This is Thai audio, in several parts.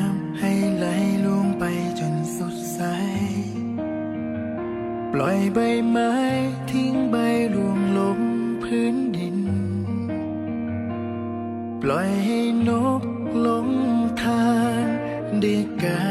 ใล่อยใบไม้ทิ้งใบร่วงลงพื้นดิน ปล่อยให้นกลงทางได้กางปี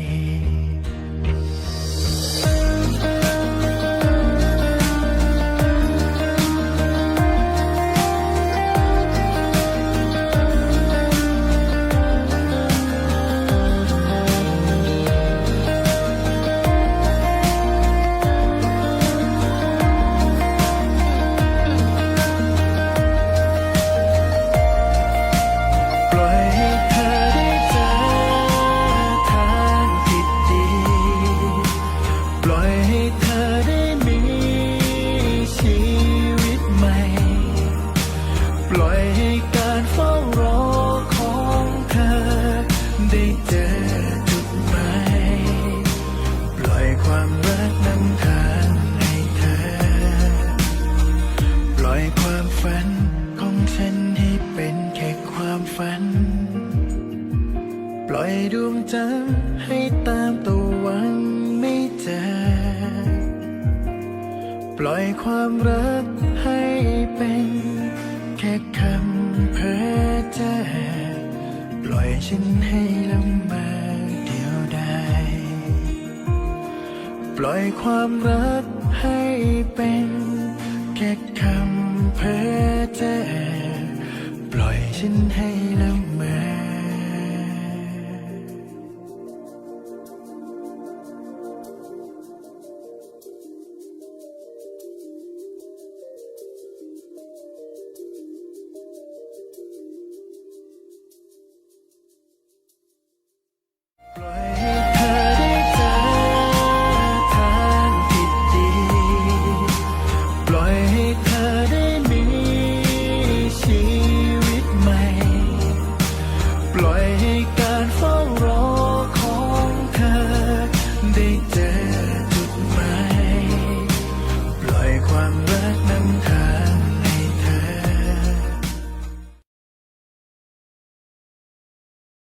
ได้เจอจุดหมายปล่อยความรักนำทางให้เธอ ปล่อยความฝันของฉันให้เป็นแค่ความฝัน ปล่อยดวงจันทร์ให้ตามตะวันไม่เจอ ปล่อยความรักให้เป็นแค่คำเพ้อเจ้อ ฉันให้ลำบากเดียวดายปล่อยความรักให้เป็น right number